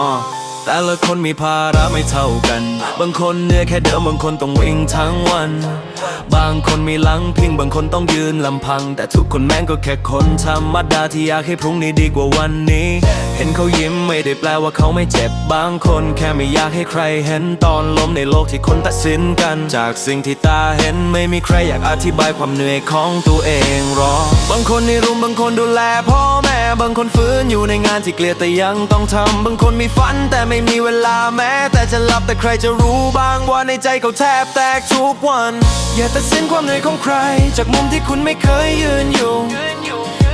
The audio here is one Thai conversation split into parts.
อะ แต่ละคนมีภาระไม่เท่ากัน บางคนเหนื่อยแค่เดิมบางคนต้องวิ่งทั้งวัน บางคนมีหลังพิงบางคนต้องยืนลำพัง แต่ทุกคนแม่งก็แค่คนธรรมดาที่อยากให้พรุ่งนี้ดีกว่าวันนี้ เห็นเขายิ้มไม่ได้แปลว่าเขาไม่เจ็บ บางคนแค่ไม่อยากให้ใครเห็นตอนล้มในโลกที่คนตัดสินกัน จากสิ่งที่ตาเห็นไม่มีใครอยากอธิบายความเหนื่อยของตัวเองหรอกบางคนในรุมบางคนดูแลพ่อแม่บางคนฟื้นอยู่ในงานที่เกลียดแต่ยังต้องทำบางคนมีฝันแต่ไม่มีเวลาแม้แต่จะหลับแต่ใครจะรู้บ้างว่าในใจเขาแทบแตกทุกวัน อย่าตัดสินความเหนื่อยของใคร จากมุมที่คุณไม่เคยยืนอยู่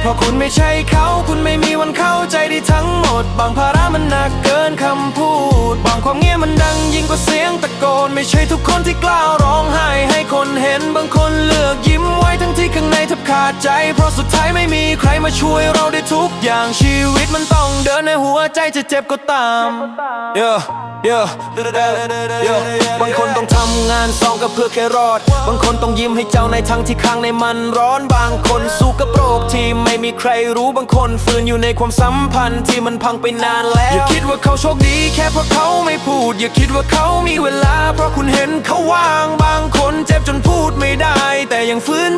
เพราะคุณไม่ใช่เขาคุณไม่มีวันเข้าใจได้ทั้งหมด บางภาระมันหนักเกินคำพูด บางความเงียบมันดังยิ่งกว่าเสียงตะโกน ไม่ใช่ทุกคนที่กล้าร้องไห้ให้คนเห็นบางคนเลือกย ที่ข้างในแทบขาดใจ เพราะสุดท้ายไม่มีใครมาช่วยเราได้ทุกอย่างชีวิตมันต้องเดินในหัวใจจะเจ็บก็ตาม yeah yeah yeah บางคนต้องทำงานซองก็เพื่อแค่รอด บางคนต้องยิ้มให้เจ้าในทั้งที่ข้างในมันร้อนบางคนสู้กับโรคที่ไม่มีใครรู้บางคนฝืนอยู่ในความสัมพันธ์ที่มันพังไปนานแล้ว อย่าคิดว่าเขาโชคดีแค่เพราะเขาไม่พูด อย่าคิดว่าเขามีเวลา เพราะคุณเห็นเขาว่าง บางคนเจ็บจนพูดไม่ได้ แต่ยังฟื้น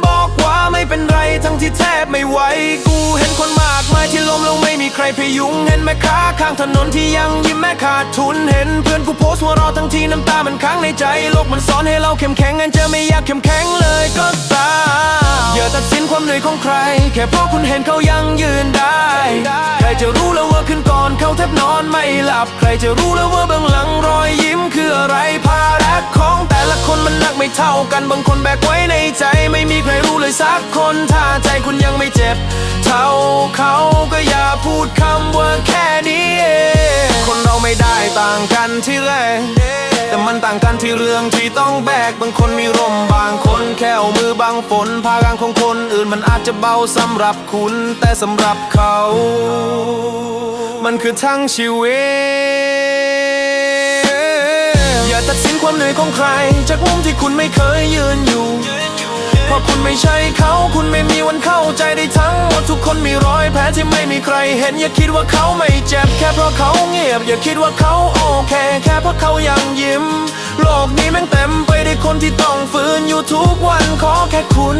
เป็นไรทั้งที่แทบไม่ไหวกูเห็นคนมากมายที่ล้มลงไม่มีใครพยุง เห็นแม่ค้าข้างถนนที่ยังยิ้มแม้ขาดทุนเห็นเพื่อนกูโพสต์หัวเราะทั้งที่น้ำตามันค้างในใจโลกมันสอนให้เราเข้มแข็งงั้นจะไม่อยากเข้มแข็งเลยก็ตามอย่าตัดสินความเหนื่อยของใคร แค่เพราะคุณเห็นเขายังยืนได้ ใครจะรู้แล้วว่าขึ้นก่อนเขาแทบนอนไม่หลับ ใครจะรู้แล้วว่าเบื้องหลังรอยยิ้มคืออะไรภาระของแต่ละคนมันหนักไม่เท่ากันบางคนแบกไว้ สักคนถ้าใจคุณยังไม่เจ็บ เท่าเขาก็อย่าพูดคำว่าแค่นี้เองคนเราไม่ได้ต่างกันที่แรกแต่มันต่างกันที่เรื่องที่ต้องแบกบางคนมีร่มบางคนแค่เอามือบังฝนภาระของคนอื่นมันอาจจะเบาสำหรับคุณ แต่สำหรับเขา มันคือทั้งชีวิต อย่าตัดสินความเหนื่อยของใคร จากมุมที่คุณไม่เคยยืนอยู่ ราะคุณไม่ใช่เขา คุณไม่มีวันเข้าใจได้ทั้งหมดทุกคนมีรอยแผลที่ไม่มีใครเห็น อย่าคิดว่าเขาไม่เจ็บ แค่เพราะเขาเงียบ อย่าคิดว่าเขาโอเค แค่เพราะเขายังยิ้ม โลกนี้แม่งเต็มไปด้วยคนที่ต้องฝืนอยู่ทุกวันขอแค่คุณ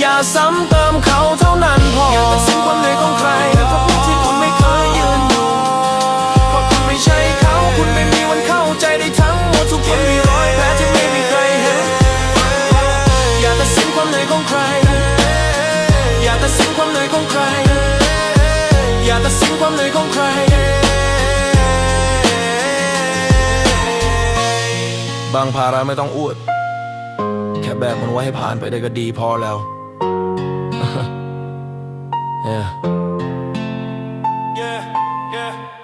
อย่าซ้ำเติมเขาเท่านั้นพออย่าตัดสินความเหนื่อยของใคราตัดสินความเหนื่อยของใคร บางภาระไม่ต้องอวด แค่แบกมันไว้ให้ผ่านไปได้ก็ดีพอแล้ว yeah. Yeah, yeah.